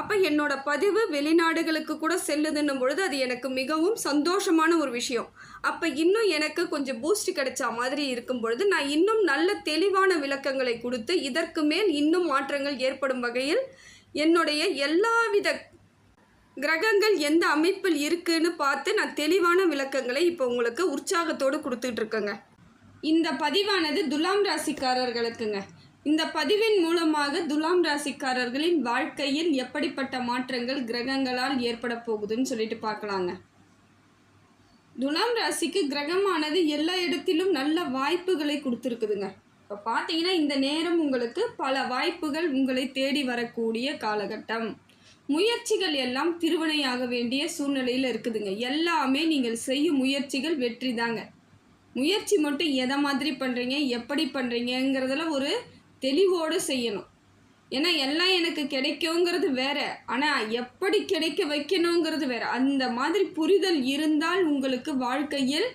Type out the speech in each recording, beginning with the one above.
அப்போ என்னோட பதிவு வெளிநாடுகளுக்கு கூட செல்லுதுன்னும் பொழுது அது எனக்கு மிகவும் சந்தோஷமான ஒரு விஷயம். அப்போ இன்னும் எனக்கு கொஞ்சம் பூஸ்ட் கிடைச்ச மாதிரி இருக்கும் பொழுது நான் இன்னும் நல்ல தெளிவான விளக்கங்களை கொடுத்து இதற்கு மேல் இன்னும் மாற்றங்கள் ஏற்படும் வகையில் என்னுடைய எல்லாவித கிரகங்கள் எந்த அமைப்பில் இருக்குன்னு பார்த்து நான் தெளிவான விளக்கங்களை இப்போ உங்களுக்கு உற்சாகத்தோடு கொடுத்துட்ருக்கேங்க இந்த பதிவானது துலாம் ராசிக்காரர்களுக்குங்க. இந்த பதிவின் மூலமாக துலாம் ராசிக்காரர்களின் வாழ்க்கையில் எப்படிப்பட்ட மாற்றங்கள் கிரகங்களால் ஏற்பட போகுதுன்னு சொல்லிட்டு பார்க்கலாங்க. துலாம் ராசிக்கு கிரகமானது எல்லா இடத்திலும் நல்ல வாய்ப்புகளை கொடுத்துருக்குதுங்க. இப்போ பார்த்தீங்கன்னா இந்த நேரம் உங்களுக்கு பல வாய்ப்புகள் உங்களை தேடி வரக்கூடிய காலகட்டம். முயற்சிகள் எல்லாம் திருவினையாக வேண்டிய சூழ்நிலையில் இருக்குதுங்க. எல்லாமே நீங்கள் செய்யும் முயற்சிகள் வெற்றி தாங்க முயற்சி மட்டும் எதை மாதிரி பண்ணுறீங்க எப்படி பண்ணுறீங்கங்கிறதுல ஒரு தெளிவோடு செய்யணும். ஏன்னா எல்லாம் எனக்கு கிடைக்குங்கிறது வேற. ஆனால் எப்படி கிடைக்க வைக்கணுங்கிறது வேற. அந்த மாதிரி புரிதல் இருந்தால் உங்களுக்கு வாழ்க்கையில்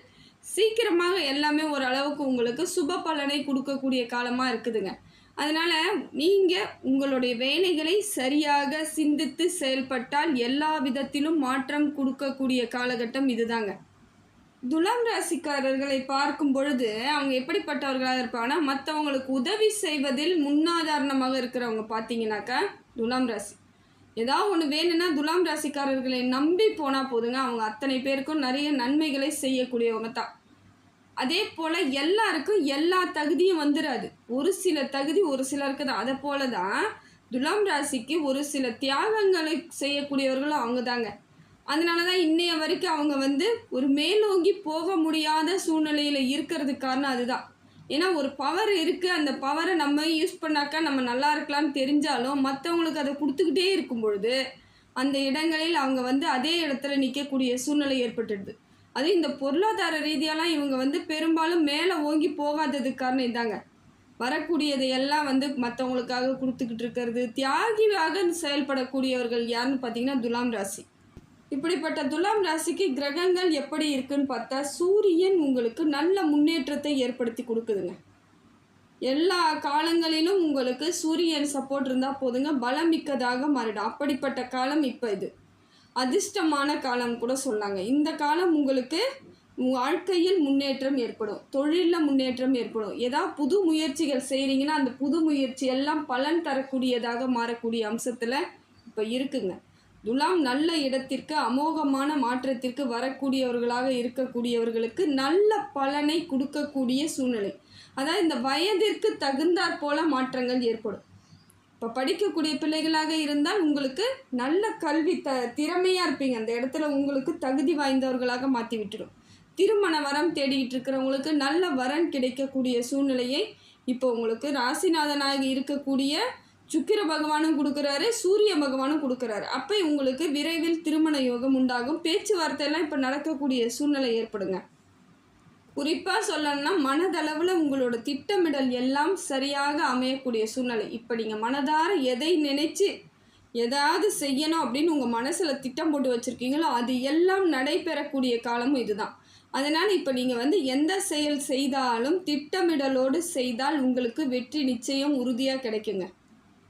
சீக்கிரமாக எல்லாமே ஓரளவுக்கு உங்களுக்கு சுப பலனை கொடுக்கக்கூடிய காலமாக இருக்குதுங்க. அதனால் நீங்கள் உங்களுடைய வேலைகளை சரியாக சிந்தித்து செயல்பட்டால் எல்லா விதத்திலும் மாற்றம் கொடுக்கக்கூடிய காலகட்டம் இதுதாங்க. துலாம் ராசிக்காரர்களை பார்க்கும் பொழுது அவங்க எப்படிப்பட்டவர்களாக இருப்பாங்கன்னா மற்றவங்களுக்கு உதவி செய்வதில் முன்னாதாரணமாக இருக்கிறவங்க பார்த்தீங்கன்னாக்கா துலாம் ராசி. ஏதாவது ஒன்று வேணும்னா துலாம் ராசிக்காரர்களை நம்பி போனால் போதுங்க. அவங்க அத்தனை பேருக்கும் நிறைய நன்மைகளை செய்யக்கூடியவங்க தான். அதே போல் எல்லாருக்கும் எல்லா தகுதியும் வந்துடாது ஒரு சில தகுதி ஒரு சிலருக்கு தான். அதை போல தான் துலாம் ராசிக்கு ஒரு சில தியாகங்களை செய்யக்கூடியவர்களும் அவங்க தாங்க. அதனால தான் இன்னைய வரைக்கும் அவங்க வந்து ஒரு மேலோங்கி போக முடியாத சூழ்நிலையில் இருக்கிறதுக்கு காரணம் அதுதான். ஏன்னா ஒரு பவர் இருக்குது அந்த பவரை நம்ம யூஸ் பண்ணாக்கா நம்ம நல்லா இருக்கலாம்னு தெரிஞ்சாலும் மற்றவங்களுக்கு அதை கொடுத்துக்கிட்டே இருக்கும் பொழுது அந்த இடங்களில் அவங்க வந்து அதே இடத்துல நிற்கக்கூடிய சூழ்நிலை ஏற்பட்டுடுது. அது இந்த பொருளாதார ரீதியாலாம் இவங்க வந்து பெரும்பாலும் மேலே ஓங்கி போகாததுக்கு காரணம் இதாங்க. வரக்கூடியதை எல்லாம் வந்து மற்றவங்களுக்காக கொடுத்துக்கிட்டு இருக்கிறது தியாகியாக செயல்படக்கூடியவர்கள் யாருன்னு பார்த்தீங்கன்னா துலாம் ராசி. இப்படிப்பட்ட துலாம் ராசிக்கு கிரகங்கள் எப்படி இருக்குன்னு பார்த்தா சூரியன் உங்களுக்கு நல்ல முன்னேற்றத்தை ஏற்படுத்தி கொடுக்குதுங்க. எல்லா காலங்களிலும் உங்களுக்கு சூரியன் சப்போர்ட் இருந்தால் போதுங்க பலமிக்கதாக மாறிடும். அப்படிப்பட்ட காலம் இப்போ இது. அதிர்ஷ்டமான காலம் கூட சொன்னாங்க இந்த காலம் உங்களுக்கு வாழ்க்கையில் முன்னேற்றம் ஏற்படும் தொழிலில் முன்னேற்றம் ஏற்படும். ஏதாவது புது முயற்சிகள் செய்கிறீங்கன்னா அந்த புது முயற்சி எல்லாம் பலன் தரக்கூடியதாக மாறக்கூடிய அம்சத்தில் இப்போ இருக்குங்க. துலாம் நல்ல இடத்திற்கு அமோகமான மாற்றத்திற்கு வரக்கூடியவர்களாக இருக்கக்கூடியவர்களுக்கு நல்ல பலனை கொடுக்கக்கூடிய சூழ்நிலை. அதாவது இந்த வயதிற்கு தகுந்தாற் போல மாற்றங்கள் ஏற்படும். இப்போ படிக்கக்கூடிய பிள்ளைகளாக இருந்தால் உங்களுக்கு நல்ல கல்வி த திறமையாக இருப்பீங்க. அந்த இடத்துல உங்களுக்கு தகுதி வாய்ந்தவர்களாக மாற்றி விட்டுடும் திருமண வரம் தேடிக்கிட்டு இருக்கிறவங்களுக்கு நல்ல வரன் கிடைக்கக்கூடிய சூழ்நிலையை இப்போ உங்களுக்கு ராசிநாதனாக இருக்கக்கூடிய சுக்கிர பகவானும் கொடுக்குறாரு சூரிய பகவானும் கொடுக்குறாரு. அப்போ உங்களுக்கு விரைவில் திருமண யோகம் உண்டாகும். பேச்சுவார்த்தையெல்லாம் இப்போ நடக்கக்கூடிய சூழ்நிலை ஏற்படுங்க. குறிப்பாக சொல்லணும்னா மனதளவில் உங்களோட திட்டமிடல் எல்லாம் சரியாக அமையக்கூடிய சூழ்நிலை. இப்போ நீங்கள் மனதார எதை நினைச்சு எதாவது செய்யணும் அப்படின்னு உங்கள் மனசில் திட்டம் போட்டு வச்சுருக்கீங்களோ அது எல்லாம் நடைபெறக்கூடிய காலமும் இதுதான். அதனால் இப்போ நீங்கள் வந்து எந்த செயல் செய்தாலும் திட்டமிடலோடு செய்தால் உங்களுக்கு வெற்றி நிச்சயம் உறுதியாக கிடைக்குங்க.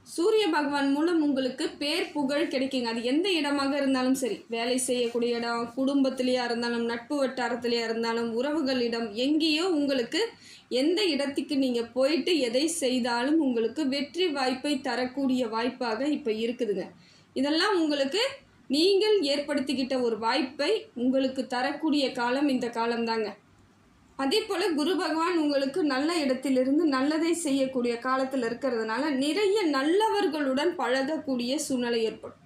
சூரிய பகவான் மூலம் உங்களுக்கு பேர் புகழ் கிடைக்குங்க. அது எந்த இடமாக இருந்தாலும் சரி. வேலை செய்யக்கூடிய இடம் குடும்பத்திலேயா இருந்தாலும் நட்பு வட்டாரத்திலேயா இருந்தாலும் உறவுகளிடம் எங்கேயோ உங்களுக்கு எந்த இடத்துக்கு நீங்கள் போயிட்டு எதை செய்தாலும் உங்களுக்கு வெற்றி வாய்ப்பை தரக்கூடிய வாய்ப்பாக இப்போ இருக்குதுங்க. இதெல்லாம் உங்களுக்கு நீங்கள் ஏற்படுத்திக்கிட்ட ஒரு வாய்ப்பை உங்களுக்கு தரக்கூடிய காலம் இந்த காலம்தாங்க. அதே போல் குரு பகவான் உங்களுக்கு நல்ல இடத்திலிருந்து நல்லதை செய்யக்கூடிய காலத்தில் இருக்கிறதுனால நிறைய நல்லவர்களுடன் பழகக்கூடிய சூழ்நிலை ஏற்படும்.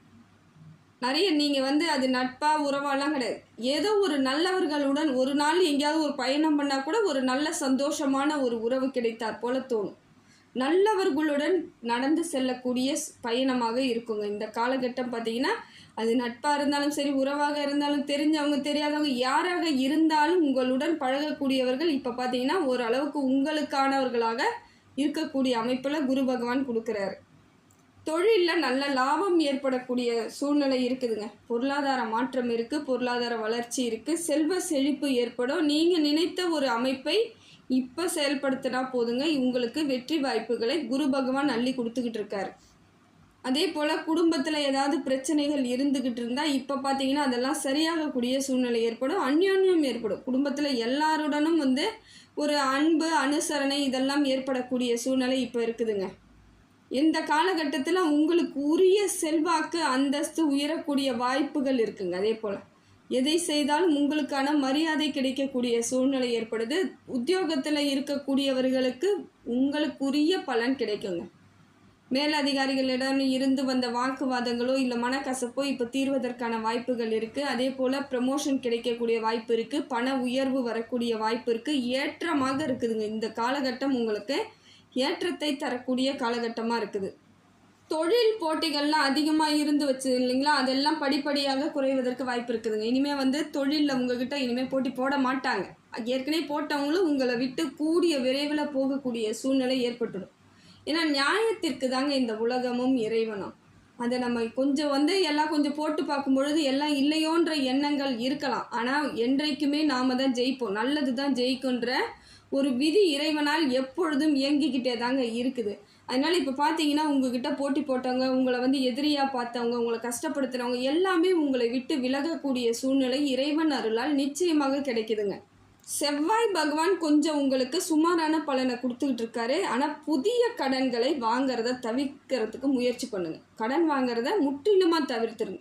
நிறைய நீங்கள் வந்து அது நட்பா உறவாலாம் கிடையாது. ஏதோ ஒரு நல்லவர்களுடன் ஒரு நாள் எங்கேயாவது ஒரு பயணம் பண்ணால் கூட ஒரு நல்ல சந்தோஷமான ஒரு உறவு கிடைத்தாற் போல தோணும். நல்லவர்களுடன் நடந்து செல்லக்கூடிய பயணமாக இருக்குங்க. இந்த காலகட்டம் பார்த்தீங்கன்னா அது நட்பாக இருந்தாலும் சரி உறவாக இருந்தாலும் தெரிஞ்சவங்க தெரியாதவங்க யாராக இருந்தாலும் உங்களுடன் பழகக்கூடியவர்கள் இப்போ பார்த்தீங்கன்னா ஓரளவுக்கு உங்களுக்கானவர்களாக இருக்கக்கூடிய அமைப்பில் குரு பகவான் கொடுக்குறாரு. தொழிலில் நல்ல லாபம் ஏற்படக்கூடிய சூழ்நிலை இருக்குதுங்க. பொருளாதார மாற்றம் இருக்குது பொருளாதார வளர்ச்சி இருக்குது செல்வ செழிப்பு ஏற்படும். நீங்கள் நினைத்த ஒரு அமைப்பை இப்போ செயல்படுத்தினா போதுங்க. உங்களுக்கு வெற்றி வாய்ப்புகளை குரு பகவான் அள்ளி கொடுத்துக்கிட்டு இருக்காரு. அதே போல் குடும்பத்தில் ஏதாவது பிரச்சனைகள் இருந்துக்கிட்டு இருந்தால் இப்போ பார்த்தீங்கன்னா அதெல்லாம் சரியாகக்கூடிய சூழ்நிலை ஏற்படும் அந்யோன்யம் ஏற்படும். குடும்பத்தில் எல்லாருடனும் வந்து ஒரு அன்பு அனுசரணை இதெல்லாம் ஏற்படக்கூடிய சூழ்நிலை இப்போ இருக்குதுங்க. இந்த காலகட்டத்தில் உங்களுக்கு உரிய செல்வாக்கு அந்தஸ்து உயரக்கூடிய வாய்ப்புகள் இருக்குங்க அதே போல். எதை செய்தாலும் உங்களுக்கான மரியாதை கிடைக்கக்கூடிய சூழ்நிலை ஏற்படுது. உத்தியோகத்தில் இருக்கக்கூடியவர்களுக்கு உங்களுக்குரிய பலன் கிடைக்குங்க. மேலதிகாரிகளிடம் இருந்து வந்த வாக்குவாதங்களோ இல்லை மனக்கசப்போ இப்போ தீர்வதற்கான வாய்ப்புகள் இருக்குது அதே போல் ப்ரமோஷன் கிடைக்கக்கூடிய வாய்ப்பு இருக்குது பண உயர்வு வரக்கூடிய வாய்ப்பு இருக்குது ஏற்றமாக இருக்குதுங்க. இந்த காலகட்டம் உங்களுக்கு ஏற்றத்தை தரக்கூடிய காலகட்டமாக இருக்குது. தொழில் போட்டிகள்லாம் அதிகமாக இருந்து வச்சு இல்லைங்களா? அதெல்லாம் படிப்படியாக குறைவதற்கு வாய்ப்பு இருக்குதுங்க. இனிமேல் வந்து தொழிலில் உங்ககிட்ட இனிமேல் போட்டி போட மாட்டாங்க. ஏற்கனவே போட்டவங்களும் உங்களை விட்டு கூடிய விரைவில் போகக்கூடிய சூழ்நிலை ஏற்பட்டுடும். ஏன்னா நியாயத்திற்கு தாங்க இந்த உலகமும் இறைவனும். அதை நம்ம கொஞ்சம் வந்து எல்லாம் கொஞ்சம் போட்டு பார்க்கும் பொழுது எல்லாம் இல்லையோன்ற எண்ணங்கள் இருக்கலாம். ஆனால் என்றைக்குமே நாம தான் ஜெயிப்போம். நல்லது தான் ஜெயிக்குன்ற ஒரு விதி இறைவனால் எப்பொழுதும் இயங்கிக்கிட்டே தாங்க இருக்குது. அதனால் இப்போ பார்த்தீங்கன்னா உங்ககிட்ட போட்டி போட்டவங்க உங்களை வந்து எதிரியாக பார்த்தவங்க உங்களை கஷ்டப்படுத்துகிறவங்க எல்லாமே உங்களை விட்டு விலகக்கூடிய சூழ்நிலை இறைவன் அருளால் நிச்சயமாக கிடைக்குதுங்க. செவ்வாய் பகவான் கொஞ்சம் உங்களுக்கு சுமாரான பலனை கொடுத்துக்கிட்டு இருக்காரு. ஆனால் புதிய கடன்களை வாங்கிறத தவிர்க்கிறதுக்கு முயற்சி பண்ணுங்க. கடன் வாங்கிறத முற்றிலுமாக தவிர்த்துருங்க.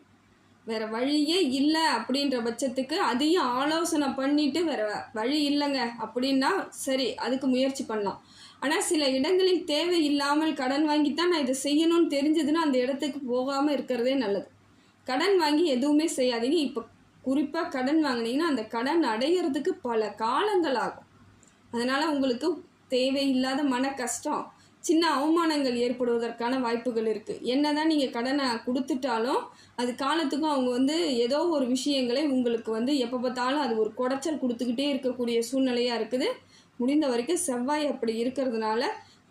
வேறு வழியே இல்லை அப்படின்ற பட்சத்துக்கு அதையும் ஆலோசனை பண்ணிட்டு வேற வழி இல்லைங்க அப்படின்னா சரி அதுக்கு முயற்சி பண்ணலாம். ஆனால் சில இடங்களில் தேவையில்லாமல் கடன் வாங்கி தான் நான் இதை செய்யணும்னு தெரிஞ்சதுன்னா அந்த இடத்துக்கு போகாமல் இருக்கிறதே நல்லது. கடன் வாங்கி எதுவுமே செய்யாதீங்க. இப்போ குறிப்பாக கடன் வாங்குனீங்கன்னா அந்த கடன் அடையிறதுக்கு பல காலங்கள் ஆகும் அதனால் உங்களுக்கு தேவையில்லாத மன கஷ்டம் சின்ன அவமானங்கள் ஏற்படுவதற்கான வாய்ப்புகள் இருக்குது என்னதான் நீங்கள் கடனை கொடுத்துட்டாலும் அது காலத்துக்கும் அவங்க வந்து ஏதோ ஒரு விஷயங்களை உங்களுக்கு வந்து எப்போ பார்த்தாலும் அது ஒரு குடைச்சல் கொடுத்துக்கிட்டே இருக்கக்கூடிய சூழ்நிலையாக இருக்குது. முடிந்த வரைக்கும் செவ்வாய் அப்படி இருக்கிறதுனால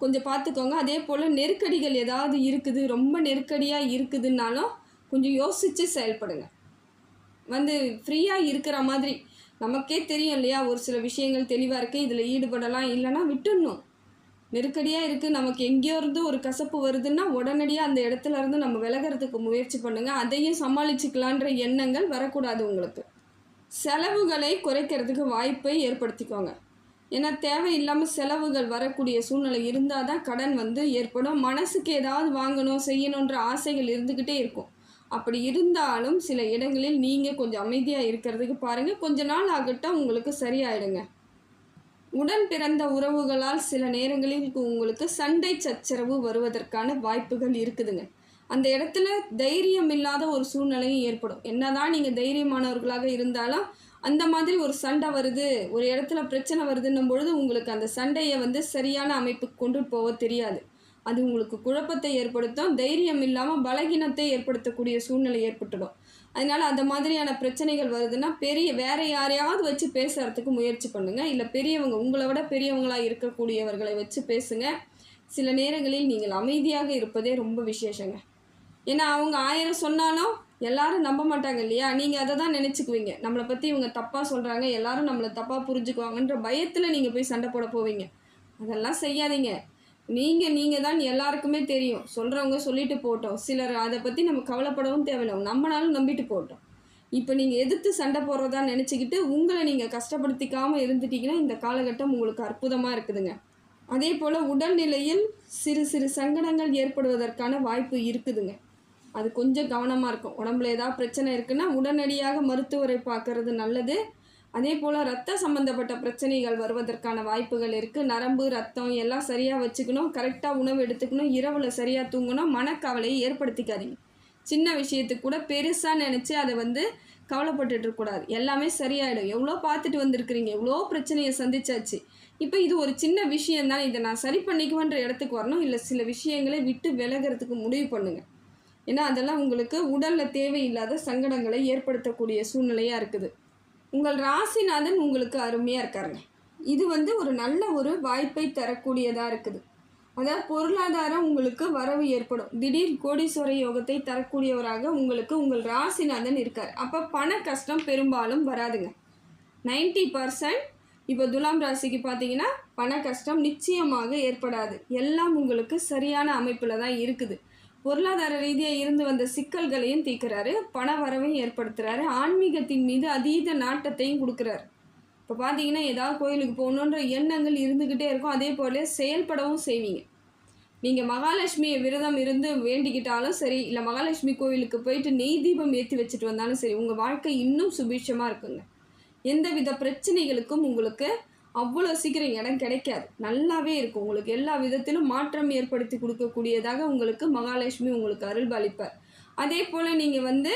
கொஞ்சம் பார்த்துக்கோங்க. அதே போல் நெருக்கடிகள் ஏதாவது இருக்குது ரொம்ப நெருக்கடியாக இருக்குதுன்னாலும் கொஞ்சம் யோசித்து செயல்படுங்க. வந்து ஃப்ரீயாக இருக்கிற மாதிரி. நமக்கே தெரியும் இல்லையா? ஒரு சில விஷயங்கள் தெளிவாக இருக்குது இதில் ஈடுபடலாம் இல்லைன்னா விட்டுடணும். நெருக்கடியாக இருக்குது நமக்கு எங்கேயோ இருந்து ஒரு கசப்பு வருதுன்னா உடனடியாக அந்த இடத்துல இருந்து நம்ம விலகிறதுக்கு முயற்சி பண்ணுங்கள் அதையும் சமாளிச்சுக்கலான்ற எண்ணங்கள் வரக்கூடாது உங்களுக்கு. செலவுகளை குறைக்கிறதுக்கு வாய்ப்பை ஏற்படுத்திக்கோங்க. ஏன்னா தேவையில்லாமல் செலவுகள் வரக்கூடிய சூழ்நிலை இருந்தால் தான் கடன் வந்து ஏற்படும். மனசுக்கு ஏதாவது வாங்கணும் செய்யணுன்ற ஆசைகள் இருந்துக்கிட்டே இருக்கும். அப்படி இருந்தாலும் சில இடங்களில் நீங்கள் கொஞ்சம் அமைதியாக இருக்கிறதுக்கு பாருங்கள் கொஞ்ச நாள் ஆகட்டும் உங்களுக்கு சரியாயிடுங்க. உடன் பிறந்த உறவுகளால் சில நேரங்களில் உங்களுக்கு சண்டை சச்சரவு வருவதற்கான வாய்ப்புகள் இருக்குதுங்க. அந்த இடத்துல தைரியம் இல்லாத ஒரு சூழ்நிலையும் ஏற்படும். என்னதான் நீங்கள் தைரியமானவர்களாக இருந்தாலும் அந்த மாதிரி ஒரு சண்டை வருது ஒரு இடத்துல பிரச்சனை வருதுன்னும் பொழுது உங்களுக்கு அந்த சண்டையை வந்து சரியான அமைப்புக்கு கொண்டு போக தெரியாது. அது உங்களுக்கு குழப்பத்தை ஏற்படுத்தும் தைரியம் இல்லாமல் பலகீனத்தை ஏற்படுத்தக்கூடிய சூழ்நிலை ஏற்பட்டுடும். அதனால் அந்த மாதிரியான பிரச்சனைகள் வருதுன்னா பெரிய வேறு யாரையாவது வச்சு பேசுகிறதுக்கு முயற்சி பண்ணுங்கள் இல்லை பெரியவங்க உங்களை விட பெரியவங்களாக இருக்கக்கூடியவர்களை வச்சு பேசுங்க. சில நேரங்களில் நீங்கள் அமைதியாக இருப்பதே ரொம்ப விசேஷங்க. ஏன்னா அவங்க ஆயிரம் சொன்னாலும் எல்லாரும் நம்ப மாட்டாங்க இல்லையா? நீங்கள் அதை தான் நினச்சிக்குவீங்க. நம்மளை பற்றி இவங்க தப்பாக சொல்கிறாங்க எல்லாரும் நம்மளை தப்பாக புரிஞ்சுக்குவாங்கன்ற பயத்தில் நீங்கள் போய் சண்டை போட போவீங்க. அதெல்லாம் செய்யாதீங்க. நீங்கள் நீங்கள் தான் எல்லாருக்குமே தெரியும். சொல்கிறவங்க சொல்லிட்டு போட்டோம். சிலர் அதை பற்றி நம்ம கவலைப்படவும் தேவையில்லை. நம்மளாலும் நம்பிட்டு போட்டோம். இப்போ நீங்கள் எதிர்த்து சண்டை போடுறதா நினச்சிக்கிட்டு உங்களை நீங்கள் கஷ்டப்படுத்திக்காமல் இருந்துட்டீங்கன்னா இந்த காலகட்டம் உங்களுக்கு அற்புதமாக இருக்குதுங்க. அதே போல் உடல்நிலையில் சிறு சிறு சங்கடங்கள் ஏற்படுவதற்கான வாய்ப்பு இருக்குதுங்க. அது கொஞ்சம் கவனமாக இருக்கும். உடம்புல ஏதாவது பிரச்சனை இருக்குன்னா உடனடியாக மருத்துவரை பார்க்கறது நல்லது. அதே போல் ரத்த சம்மந்தப்பட்ட பிரச்சனைகள் வருவதற்கான வாய்ப்புகள் இருக்குது நரம்பு ரத்தம் எல்லாம் சரியாக வச்சுக்கணும். கரெக்டாக உணவு எடுத்துக்கணும். இரவில் சரியாக தூங்கணும். மனக்கவலையை ஏற்படுத்திக்காதீங்க. சின்ன விஷயத்துக்கு கூட பெருசாக நினச்சி அதை வந்து கவலைப்பட்டுட்டு இருக்கக்கூடாது எல்லாமே சரியாயிடும். எவ்வளோ பார்த்துட்டு வந்திருக்கிறீங்க? எவ்வளோ பிரச்சனையை சந்திச்சாச்சு? இப்போ இது ஒரு சின்ன விஷயம் தான். இதை நான் சரி பண்ணிக்குவேன்ற இடத்துக்கு வரணும். இல்லை சில விஷயங்களை விட்டு விலகிறதுக்கு முடிவு பண்ணுங்கள் ஏன்னா அதெல்லாம் உங்களுக்கு உடலில் தேவையில்லாத சங்கடங்களை ஏற்படுத்தக்கூடிய சூழ்நிலையாக இருக்குது. உங்கள் ராசிநாதன் உங்களுக்கு அருமையாக இருக்காருங்க. இது வந்து ஒரு நல்ல ஒரு வாய்ப்பை தரக்கூடியதாக இருக்குது. அதாவது பொருளாதாரம் உங்களுக்கு வரவு ஏற்படும். திடீர் கோடீஸ்வர யோகத்தை தரக்கூடியவராக உங்களுக்கு உங்கள் ராசிநாதன் இருக்கார். அப்போ பண கஷ்டம் பெரும்பாலும் வராதுங்க. நைன்டி பர்சன்ட் இப்போ துலாம் ராசிக்கு பார்த்தீங்கன்னா பண கஷ்டம் நிச்சயமாக ஏற்படாது. எல்லாம் உங்களுக்கு சரியான அமைப்பில் தான் இருக்குது. பொருளாதார ரீதியாக இருந்து வந்த சிக்கல்களையும் தீர்க்குறாரு பண வரவையும் ஏற்படுத்துகிறாரு ஆன்மீகத்தின் மீது அதீத நாட்டத்தையும் கொடுக்குறாரு. இப்போ பார்த்தீங்கன்னா ஏதாவது கோயிலுக்கு போகணுன்ற எண்ணங்கள் இருந்துக்கிட்டே இருக்கும். அதே போல செயல்படவும் செய்வீங்க. நீங்கள் மகாலட்சுமியை விரதம் இருந்து வேண்டிக்கிட்டாலும் சரி இல்லை மகாலட்சுமி கோயிலுக்கு போயிட்டு நெய் தீபம் ஏற்றி வச்சுட்டு வந்தாலும் சரி உங்கள் வாழ்க்கை இன்னும் சுபீட்சமாக இருக்குங்க. எந்த வித பிரச்சனைகளுக்கும் உங்களுக்கு அவ்வளோ சீக்கிரம் இடம் கிடைக்காது. நல்லாவே இருக்கும். உங்களுக்கு எல்லா விதத்திலும் மாற்றம் ஏற்படுத்தி கொடுக்கக்கூடியதாக உங்களுக்கு மகாலட்சுமி உங்களுக்கு அருள்பாலிப்பார் அதே போல் நீங்கள் வந்து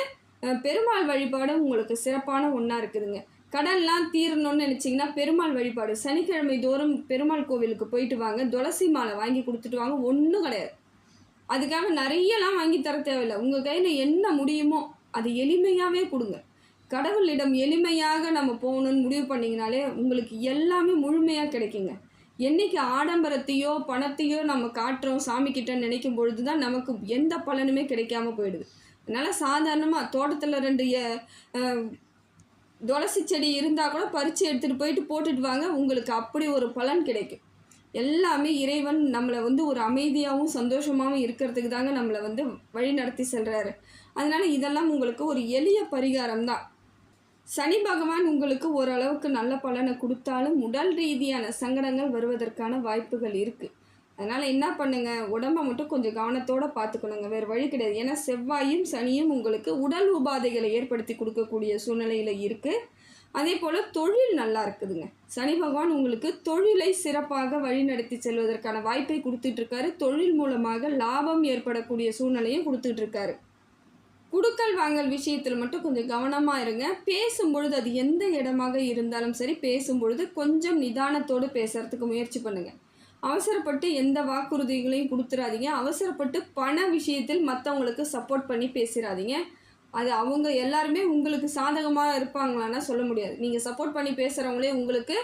பெருமாள் வழிபாடு உங்களுக்கு சிறப்பான ஒன்றா இருக்குதுங்க. கடன்லாம் தீரணும்னு நினச்சிங்கன்னா பெருமாள் வழிபாடு. சனிக்கிழமை தோறும் பெருமாள் கோவிலுக்கு போயிட்டு வாங்க. துளசி மாலை வாங்கி கொடுத்துட்டு வாங்க. ஒன்றும் கிடையாது. அதுக்காக நிறையலாம் வாங்கி தர தேவையில்லை. உங்கள் கையில் என்ன முடியுமோ அது எளிமையாகவே கொடுங்க. கடவுளிடம் எளிமையாக நம்ம போகணும்னு முடிவு பண்ணிங்கனாலே உங்களுக்கு எல்லாமே முழுமையாக கிடைக்குங்க. என்னைக்கு ஆடம்பரத்தையோ பணத்தையோ நம்ம காட்டுறோம் சாமி நினைக்கும் பொழுது தான் நமக்கு எந்த பலனுமே கிடைக்காம போயிடுது. அதனால் சாதாரணமாக தோட்டத்தில் ரெண்டு துளசி செடி இருந்தால் கூட பறித்து எடுத்துகிட்டு போயிட்டு போட்டுட்டு வாங்க. உங்களுக்கு அப்படி ஒரு பலன் கிடைக்கும். எல்லாமே இறைவன் நம்மளை வந்து ஒரு அமைதியாகவும் சந்தோஷமாகவும் இருக்கிறதுக்கு தாங்க நம்மளை வந்து வழி நடத்தி செல்கிறாரு அதனால் இதெல்லாம் உங்களுக்கு ஒரு எளிய பரிகாரம் தான் சனி பகவான் உங்களுக்கு ஓரளவுக்கு நல்ல பலனை கொடுத்தாலும் உடல் ரீதியான சங்கடங்கள் வருவதற்கான வாய்ப்புகள் இருக்குது அதனால் என்ன பண்ணுங்க? உடம்ப மட்டும் கொஞ்சம் கவனத்தோடு பார்த்துக்கணுங்க. வேறு வழி கிடையாது. ஏன்னா செவ்வாயும் சனியும் உங்களுக்கு உடல் உபாதைகளை ஏற்படுத்தி கொடுக்கக்கூடிய சூழ்நிலையில் இருக்குது அதே போல் தொழில் நல்லா இருக்குதுங்க. சனி பகவான் உங்களுக்கு தொழிலை சிறப்பாக வழிநடத்தி செல்வதற்கான வாய்ப்பை கொடுத்துட்ருக்காரு தொழில் மூலமாக லாபம் ஏற்படக்கூடிய சூழ்நிலையும் கொடுத்துட்ருக்காரு குடுக்கல் வாங்கல் விஷயத்தில் மட்டும் கொஞ்சம் கவனமாக இருங்க. பேசும்பொழுது அது எந்த இடமாக இருந்தாலும் சரி பேசும்பொழுது கொஞ்சம் நிதானத்தோடு பேசுறதுக்கு முயற்சி பண்ணுங்கள் அவசரப்பட்டு எந்த வாக்குறுதிகளையும் கொடுத்துறாதீங்க. அவசரப்பட்டு பண விஷயத்தில் மற்றவங்களுக்கு சப்போர்ட் பண்ணி பேசிடாதீங்க அது அவங்க எல்லாருமே உங்களுக்கு சாதகமாக இருப்பாங்களான்னா சொல்ல முடியாது. நீங்கள் சப்போர்ட் பண்ணி பேசுகிறவங்களே உங்களுக்கு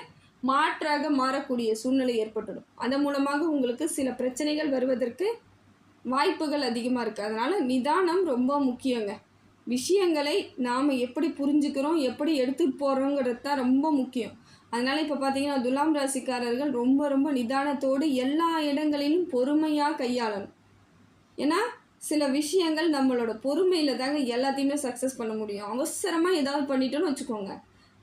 மாற்றாக மாறக்கூடிய சூழ்நிலை ஏற்பட்டுடும். அதன் மூலமாக உங்களுக்கு சில பிரச்சனைகள் வருவதற்கு வாய்ப்புகள் அதிகமாக இருக்குது அதனால் நிதானம் ரொம்ப முக்கியங்க. விஷயங்களை நாம் எப்படி புரிஞ்சுக்கிறோம் எப்படி எடுத்துகிட்டு போகிறோங்கிறது தான் ரொம்ப முக்கியம். அதனால் இப்போ பார்த்தீங்கன்னா துலாம் ராசிக்காரர்கள் ரொம்ப ரொம்ப நிதானத்தோடு எல்லா இடங்களிலும் பொறுமையாக கையாளணும். ஏன்னா சில விஷயங்கள் நம்மளோட பொறுமையில் தாங்க எல்லாத்தையுமே சக்ஸஸ் பண்ண முடியும். அவசரமாக ஏதாவது பண்ணிட்டோன்னு வச்சுக்கோங்க.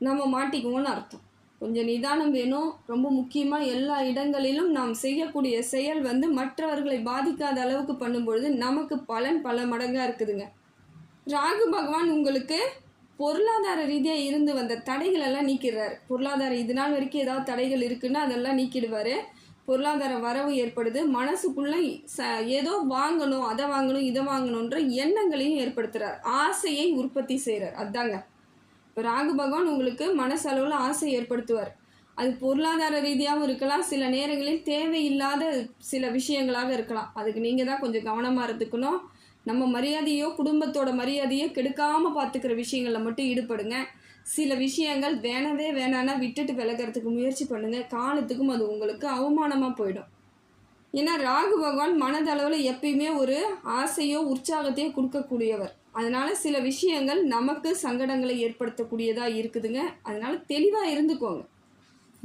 நம்ம மாட்டிக்குவோம்னு அர்த்தம். கொஞ்சம் நிதானம் வேணும். ரொம்ப முக்கியமாக எல்லா இடங்களிலும் நாம் செய்யக்கூடிய செயல் வந்து மற்றவர்களை பாதிக்காத அளவுக்கு பண்ணும்பொழுது நமக்கு பலன் பல மடங்காக இருக்குதுங்க. ராகு பகவான் உங்களுக்கு பொருளாதார ரீதியாக இருந்து வந்த தடைகள் எல்லாம் நீக்கிடுறாரு. பொருளாதார இது நாள் வரைக்கும் ஏதாவது தடைகள் இருக்குன்னா அதெல்லாம் நீக்கிடுவார். பொருளாதார வரவு ஏற்படுது. மனசுக்குள்ளே ச ஏதோ வாங்கணும் அதை வாங்கணும் இதை வாங்கணுன்ற எண்ணங்களையும் ஏற்படுத்துகிறார் ஆசையை உற்பத்தி செய்கிறார் அதாங்க. ராகு பகவான் உங்களுக்கு மனசளவில் ஆசை ஏற்படுத்துவார். அது பொருளாதார ரீதியாகவும் இருக்கலாம் சில நேரங்களில் தேவையில்லாத சில விஷயங்களாக இருக்கலாம். அதுக்கு நீங்கள் தான் கொஞ்சம் கவனமாக இருந்துக்கணும். நம்ம மரியாதையோ குடும்பத்தோட மரியாதையோ கெடுக்காமல் பார்த்துக்கிற விஷயங்களில் மட்டும் ஈடுபடுங்க. சில விஷயங்கள் வேணவே வேணான்னா விட்டுட்டு விலகிறதுக்கு முயற்சி பண்ணுங்கள் காலத்துக்கும் அது உங்களுக்கு அவமானமாக போயிடும். ஏன்னா ராகு பகவான் மனதளவில் எப்பயுமே ஒரு ஆசையோ உற்சாகத்தையோ கொடுக்கக்கூடியவர். அதனால் சில விஷயங்கள் நமக்கு சங்கடங்களை ஏற்படுத்தக்கூடியதாக இருக்குதுங்க. அதனால் தெளிவாக இருந்துக்கோங்க.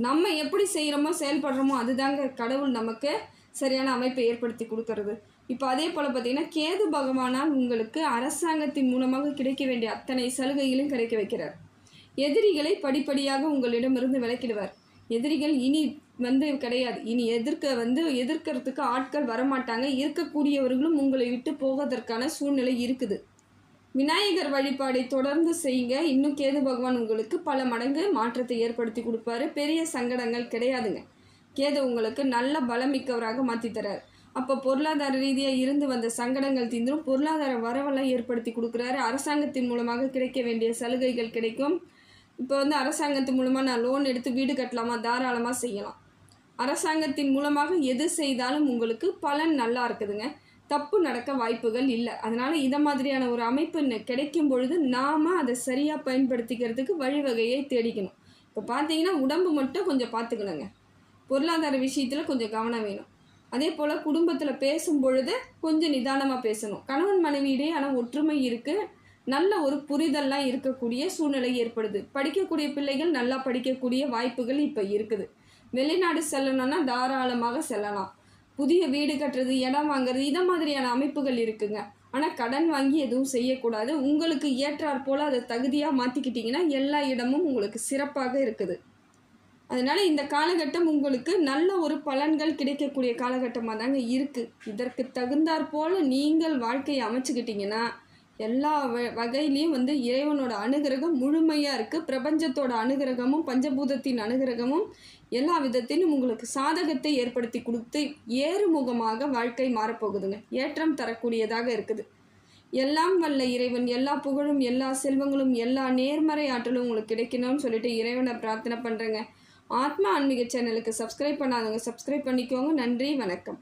நம்ம எப்படி செய்கிறோமோ செயல்படுறோமோ அதுதாங்க கடவுள் நமக்கு சரியான அமைப்பை ஏற்படுத்தி கொடுக்கறது. இப்போ அதே போல் பார்த்தீங்கன்னா கேது பகவானால் உங்களுக்கு அரசாங்கத்தின் மூலமாக கிடைக்க வேண்டிய அத்தனை சலுகைகளும் கிடைக்க வைக்கிறார். எதிரிகளை படிப்படியாக உங்களிடமிருந்து விளக்கிடுவார் எதிரிகள் இனி வந்து கிடையாது. இனி எதிர்க்க வந்து எதிர்க்கிறதுக்கு ஆட்கள் வரமாட்டாங்க. இருக்கக்கூடியவர்களும் உங்களை விட்டு போவதற்கான சூழ்நிலை இருக்குது. விநாயகர் வழிபாடை தொடர்ந்து செய்யுங்க. இன்னும் கேது பகவான் உங்களுக்கு பல மடங்கு மாற்றத்தை ஏற்படுத்தி கொடுப்பாரு. பெரிய சங்கடங்கள் கிடையாதுங்க. கேது உங்களுக்கு நல்ல பலமிக்கவராக மாற்றி தரார். அப்போ பொருளாதார ரீதியாக இருந்து வந்த சங்கடங்கள் தீந்துரும் பொருளாதார வரவெல்லாம் ஏற்படுத்தி கொடுக்குறாரு. அரசாங்கத்தின் மூலமாக கிடைக்க வேண்டிய சலுகைகள் கிடைக்கும். இப்போ வந்து அரசாங்கத்தின் மூலமாக நான் லோன் எடுத்து வீடு கட்டலாமா? தாராளமாக செய்யலாம். அரசாங்கத்தின் மூலமாக எது செய்தாலும் உங்களுக்கு பலன் நல்லா இருக்குதுங்க. தப்பு நடக்க வாய்ப்புகள் இல்லை. அதனால் இதை மாதிரியான ஒரு அமைப்பு கிடைக்கும் பொழுது நாம் அதை சரியாக பயன்படுத்திக்கிறதுக்கு வழிவகையை தேடிக்கணும். இப்போ பார்த்தீங்கன்னா உடம்பு மட்டும் கொஞ்சம் பார்த்துக்கணுங்க பொருளாதார விஷயத்தில் கொஞ்சம் கவனம் வேணும். அதே போல் குடும்பத்தில் பேசும் பொழுது கொஞ்சம் நிதானமாக பேசணும். கணவன் மனைவியிடையே ஆனால் ஒற்றுமை இருக்குது நல்ல ஒரு புரிதல்லாம் இருக்கக்கூடிய சூழ்நிலை ஏற்படுது. படிக்கக்கூடிய பிள்ளைகள் நல்லா படிக்கக்கூடிய வாய்ப்புகள் இப்போ இருக்குது. வெளிநாடு செல்லணும்னா தாராளமாக செல்லலாம். புதிய வீடு கட்டுறது இடம் வாங்குறது இதை மாதிரியான அமைப்புகள் இருக்குங்க. ஆனால் கடன் வாங்கி எதுவும் செய்யக்கூடாது. உங்களுக்கு ஏற்றாற் போல் அதை தகுதியாக மாற்றிக்கிட்டிங்கன்னா எல்லா இடமும் உங்களுக்கு சிறப்பாக இருக்குது. அதனால் இந்த காலகட்டம் உங்களுக்கு நல்ல ஒரு பலன்கள் கிடைக்கக்கூடிய காலகட்டமாக தாங்க இருக்குது இதற்கு தகுந்தாற் போல் நீங்கள் வாழ்க்கையை அமைச்சுக்கிட்டிங்கன்னா எல்லா வ- வகையிலையும் வந்து இறைவனோட அனுகிரகம் முழுமையாக இருக்குது பிரபஞ்சத்தோட அனுகிரகமும் பஞ்சபூதத்தின் அனுகிரகமும் எல்லா விதத்திலும் உங்களுக்கு சாதகத்தை ஏற்படுத்தி கொடுத்து ஏறுமுகமாக வாழ்க்கை மாறப்போகுதுங்க. ஏற்றம் தரக்கூடியதாக இருக்குது. எல்லாம் வல்ல இறைவன் எல்லா புகழும் எல்லா செல்வங்களும் எல்லா நேர்மறை ஆற்றலும் உங்களுக்கு கிடைக்கணும்னு சொல்லிட்டு இறைவனை பிரார்த்தனை பண்ணுறேங்க ஆத்மா ஆன்மீக சேனலுக்கு சப்ஸ்கிரைப் பண்ணாதவங்க சப்ஸ்கிரைப் பண்ணிக்கோங்க. நன்றி வணக்கம்.